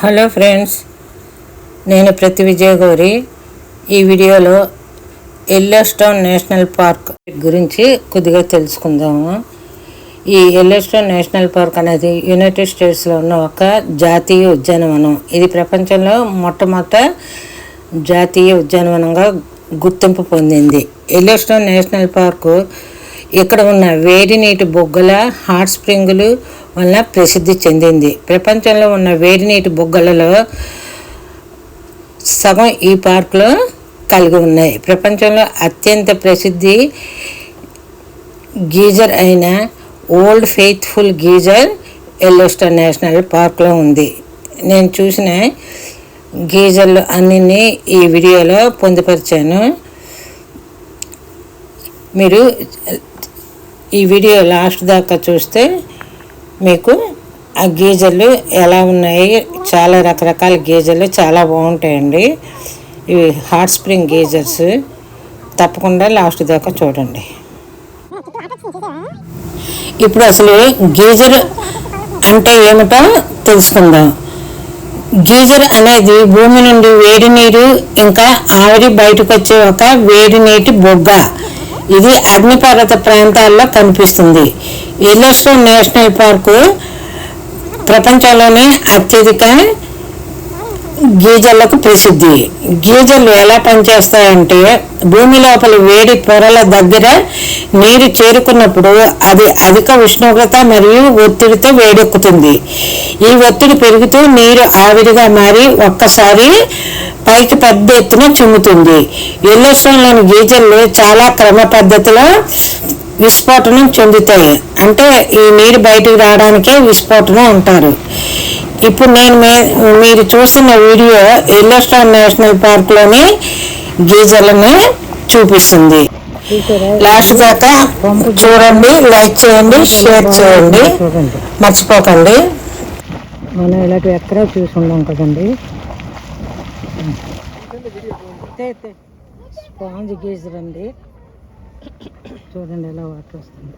Hello friends నేను ప్రతి విజయ గౌరి ఈ వీడియోలో ఎల్లోస్టోన్ నేషనల్ పార్క్ గురించి కొద్దిగా తెలుసుకుందాము. ఈ ఎల్లోస్టోన్ నేషనల్ పార్క్ అనేది యునైటెడ్ స్టేట్స్లో ఉన్న ఒక జాతీయ ఉద్యానవనం. ఇది ప్రపంచంలో మొట్టమొదట జాతీయ ఉద్యానవనంగా గుర్తింపు పొందింది. ఎల్లోస్టోన్ నేషనల్ పార్కు ఇక్కడ ఉన్న వేడి నీటి బొగ్గల హాట్ స్ప్రింగులు వలన ప్రసిద్ధి చెందింది. ప్రపంచంలో ఉన్న వేడి నీటి బొగ్గలలో సగం ఈ పార్కులో కలిగి ఉన్నాయి. ప్రపంచంలో అత్యంత ప్రసిద్ధి గీజర్ అయిన old faithful geyser Yellowstone national పార్క్లో ఉంది. నేను చూసిన గీజర్లు అన్నీ ఈ వీడియోలో పొందుపరిచాను. మీరు ఈ వీడియో లాస్ట్ దాకా చూస్తే మీకు ఆ గీజర్లు ఎలా ఉన్నాయి చాలా రకరకాల గీజర్లు చాలా బాగుంటాయండి. ఇవి హాట్ స్ప్రింగ్ గీజర్స్. తప్పకుండా లాస్ట్ దాకా చూడండి. ఇప్పుడు అసలు గీజర్ అంటే ఏమిటో తెలుసుకుందాం. గీజర్ అనేది భూమి నుండి వేడి నీరు ఇంకా ఆవిరి బయటకు వచ్చే ఒక వేడి నీటి బొగ్గ. ఇది అగ్నిపర్వత ప్రాంతాల్లో కనిపిస్తుంది. ఎల్లోస్టోన్ నేషనల్ పార్కు ప్రపంచంలోనే అత్యధిక గీజర్లకు ప్రసిద్ధి. గీజర్లు ఎలా పనిచేస్తాయంటే భూమి లోపల వేడి పొరల దగ్గర నీరు చేరుకున్నప్పుడు అది అధిక ఉష్ణోగ్రత మరియు ఒత్తిడితో వేడెక్కుతుంది. ఈ ఒత్తిడి పెరుగుతూ నీరు ఆవిరిగా మారి ఒక్కసారి పైకి పెద్ద ఎత్తున చిమ్ముతుంది. ఎల్లోస్టోన్లోని గీజర్లు చాలా క్రమ పద్ధతిలో విస్ఫోటనం చెందుతాయి. అంటే ఈ నీరు బయటకు రావడానికే విస్ఫోటనం అంటారు. ఇప్పుడు నేను మీరు చూసిన వీడియో ఎల్లోస్టోన్ నేషనల్ పార్క్లోని గీజర్లని చూపిస్తుంది. లాస్ట్ దాకా చూడండి లైక్ చేయండి షేర్ చేయండి. మర్చిపోకండి. మనం ఇలాంటి ఎక్కడ చూసున్నాం కదండి. స్పాంజ్ గీజర్ అండి చూడండి ఎలా వాటర్ వస్తుంది.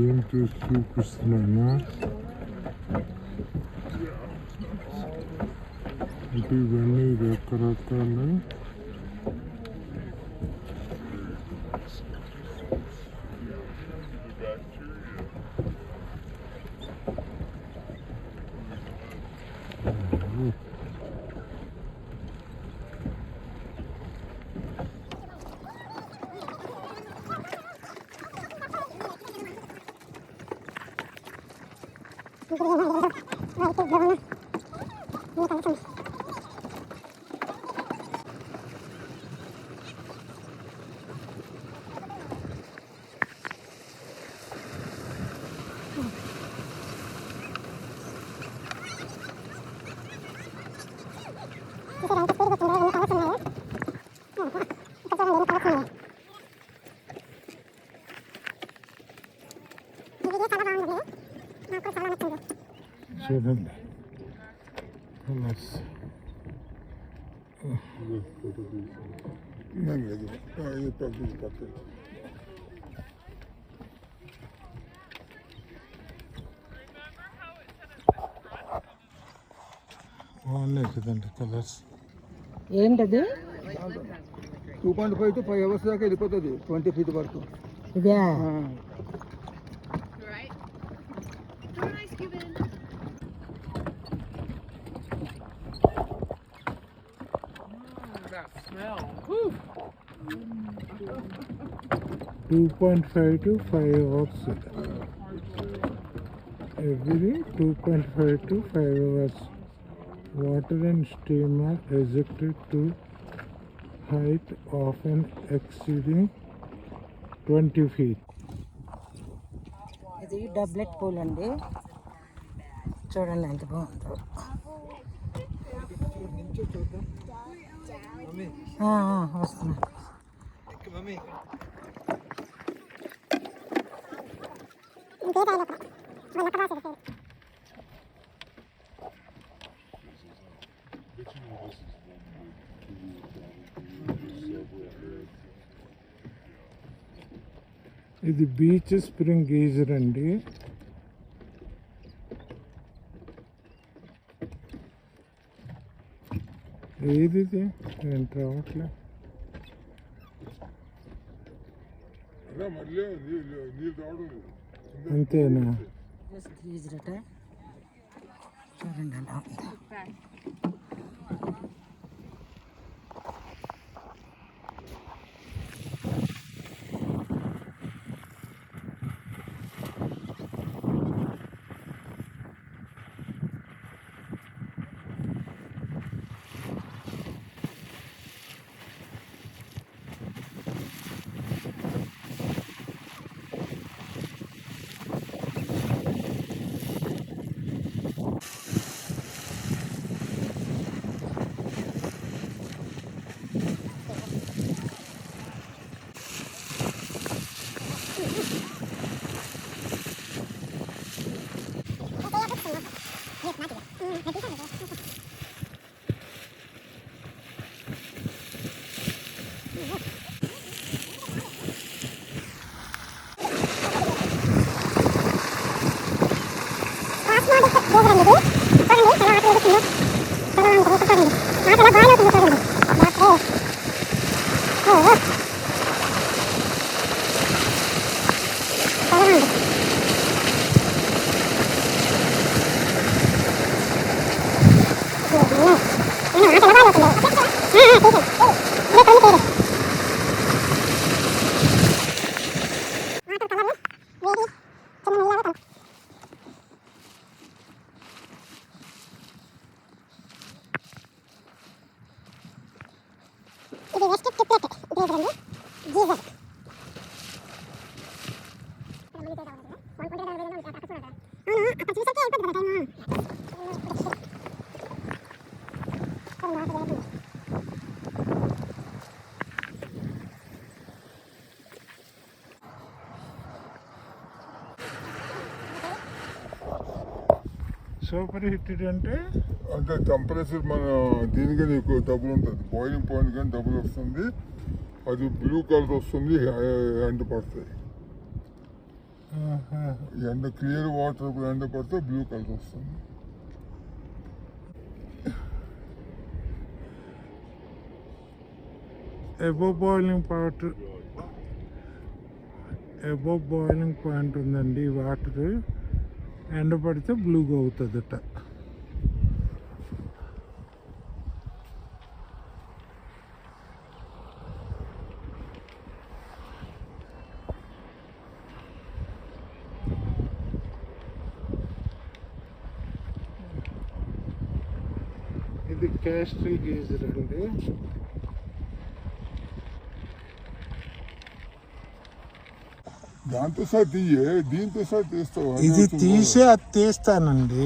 జూమ్ చేసి చూపిస్తున్నాను అంటే ఇవన్నీ రకరకాల ってくれるので、泣いて病院に向いそうです。చూడండి కలర్స్ బాగున్నాయి కదండి కలర్స్ ఏంటది two point five to five hours దాకా వెళ్ళిపోతుంది ట్వంటీ ఫీట్ వరకు ఇదే Two point five to five hours every two point five to five hours water and steam are ejected to height often exceeding 20 feet. ఇది డబ్లెట్ pool అండి చూడండి ఎంత బాగుందో ఆ, ఆ, వస్తున్నా మమ్మీ. ఇది బీచ్ స్ప్రింగ్ గీజర్ అండి. ఏది ఇది నేను రావట్లే అంతేనా చూడండి అలా ですよ。それは本当におっしゃるんです。あとは సూపర్ హిట్ అంటే? అంటే టెంపరేచర్ మన దీనికని ఎక్కువ డబుల్ ఉంటుంది. బాయిలింగ్ పాయింట్ కానీ డబుల్ వస్తుంది. అది బ్లూ కలర్ వస్తుంది ఎ- ఎండ పడుతుంది ఆహా. ఎండ క్లియర్ వాటర్ ఎండ పడితే బ్లూ కలర్ వస్తుంది above boiling point above boiling point ఉందండి ఈ వాటర్ ఎండ పడితే బ్లూగా అవుతుందట ఇది క్యాస్ట్రీ గీజర్ అండి దాంతో సార్ తీయే దీంతో సార్ తీస్తావు? అది ఇది వస్తుంది. తీసి అది తీస్తానండి.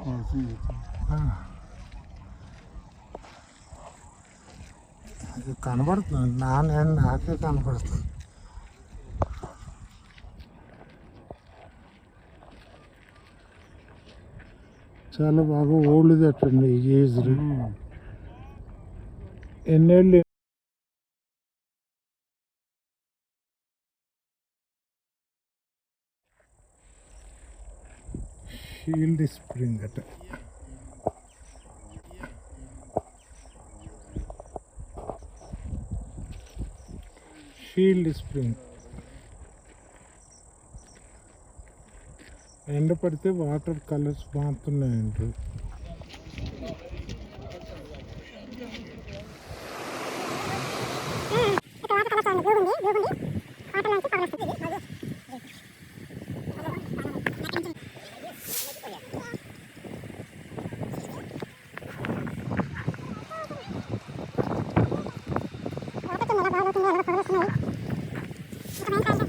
ఆ, తీయ్. ఇది కనబడుతుంది. నా నేను నాకే కనబడుతుంది. చాలా బాగా ఓల్డ్ తట్టండి ఈ ఏజ్ ఎన్నేళ్ళు షీల్డ్ స్ప్రింగ్ అట షీల్డ్ స్ప్రింగ్ ఎండ పడితే వాటర్ కలర్స్ మారుతున్నాయంట ఇక్కడ వాటర్ కలర్ చూడండి బ్లూ ఉంది బ్లూ ఉంది వాటర్ నుంచి కలర్ వస్తుంది వాటర్ కింద బాగా అవుతుంది ఎలా కలర్ వస్తున్నాయి ఇంకా మెయిన్ కాస్ట్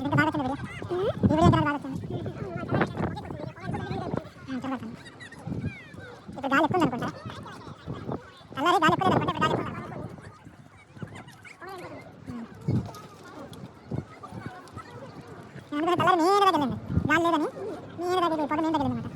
ఇంకా బాగా వచ్చింది వీడియో ఈ వీడియో ఇంకా బాగా వచ్చింది చదవకండి ఇప్పుడు గాలి ఎక్కువ అనుకుంటా అల్లరి గాలి ఎక్కువ అనుకుంటా ఇప్పుడు గాలి ఎక్కువ అందుకని కలర్ నేను దగ్గర గాలి లేదని నేను